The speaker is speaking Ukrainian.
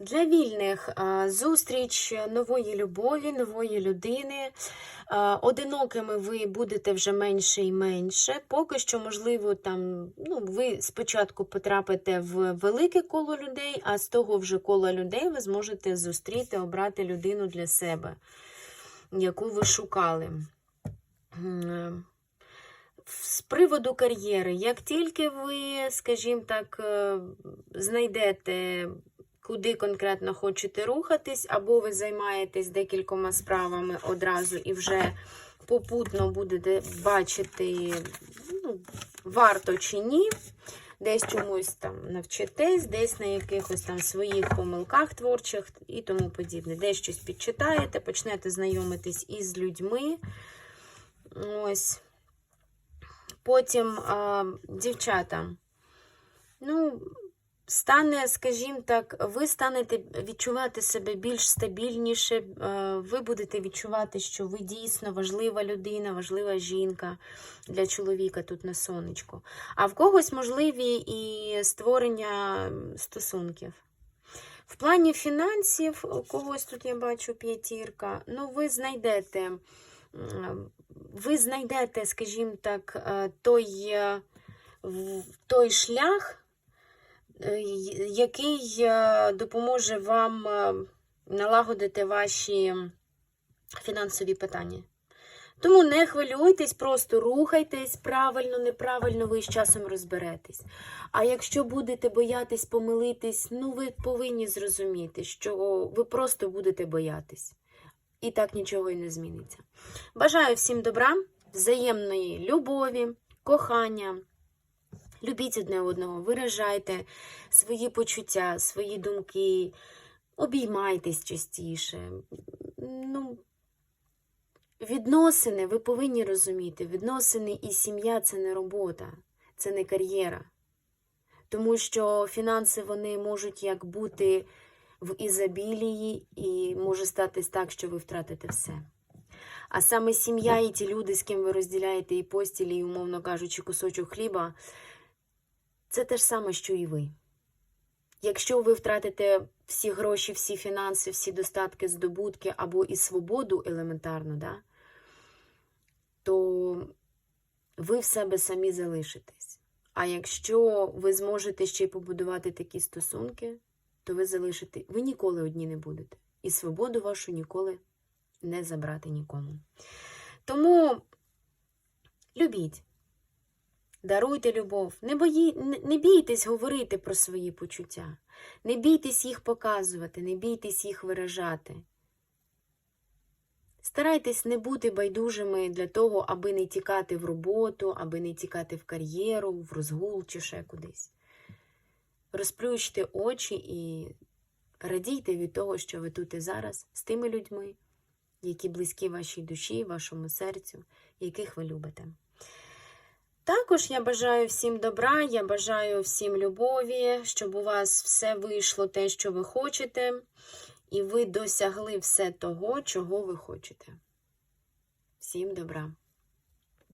Для вільних зустріч нової любові, нової людини. Одинокими ви будете вже менше і менше. Поки що, можливо, там ну, ви спочатку потрапите в велике коло людей, а з того вже кола людей ви зможете зустріти, обрати людину для себе, яку ви шукали. З приводу кар'єри, як тільки ви, скажімо так, е, знайдете, куди конкретно хочете рухатись, або ви займаєтесь декількома справами одразу і вже попутно будете бачити, ну, варто чи ні, десь чомусь там навчитесь, десь на якихось там своїх помилках творчих і тому подібне. Десь щось підчитаєте, почнете знайомитись із людьми. Ось. Потім а, дівчата, ну, стане, скажімо так, ви станете відчувати себе більш стабільніше, е, ви будете відчувати, що ви дійсно важлива людина, важлива жінка для чоловіка тут на сонечку. А в когось можливі і створення стосунків. В плані фінансів, у когось тут я бачу п'ятірка, ну, ви знайдете. ви знайдете, скажімо так, е, той, е, той шлях, який е, допоможе вам е, налагодити ваші фінансові питання. Тому не хвилюйтесь, просто рухайтесь правильно, неправильно, ви з часом розберетесь. А якщо будете боятись помилитись, ну ви повинні зрозуміти, що ви просто будете боятись. І так нічого і не зміниться. Бажаю всім добра, взаємної любові, кохання. Любіть одне одного, виражайте свої почуття, свої думки, обіймайтесь частіше. Ну, відносини, ви повинні розуміти, відносини і сім'я це не робота, це не кар'єра. Тому що фінанси вони можуть як бути в ізобілії, і може статись так, що ви втратите все. А саме сім'я і ті люди, з ким ви розділяєте і постілі, і, умовно кажучи, кусочок хліба, це те ж саме, що і ви. Якщо ви втратите всі гроші, всі фінанси, всі достатки, здобутки або і свободу елементарно, да, то ви в себе самі залишитесь. А якщо ви зможете ще й побудувати такі стосунки, то ви залишите, ви ніколи одні не будете. І свободу вашу ніколи не забрати нікому. Тому любіть, даруйте любов, не, бої, не, бійтесь говорити про свої почуття, не бійтесь їх показувати, не бійтесь їх виражати. Старайтесь не бути байдужими для того, аби не тікати в роботу, аби не тікати в кар'єру, в розгул чи ще кудись. Розплющте очі і радійте від того, що ви тут і зараз з тими людьми, які близькі вашій душі, вашому серцю, яких ви любите. Також я бажаю всім добра, я бажаю всім любові, щоб у вас все вийшло те, що ви хочете, і ви досягли все того, чого ви хочете. Всім добра!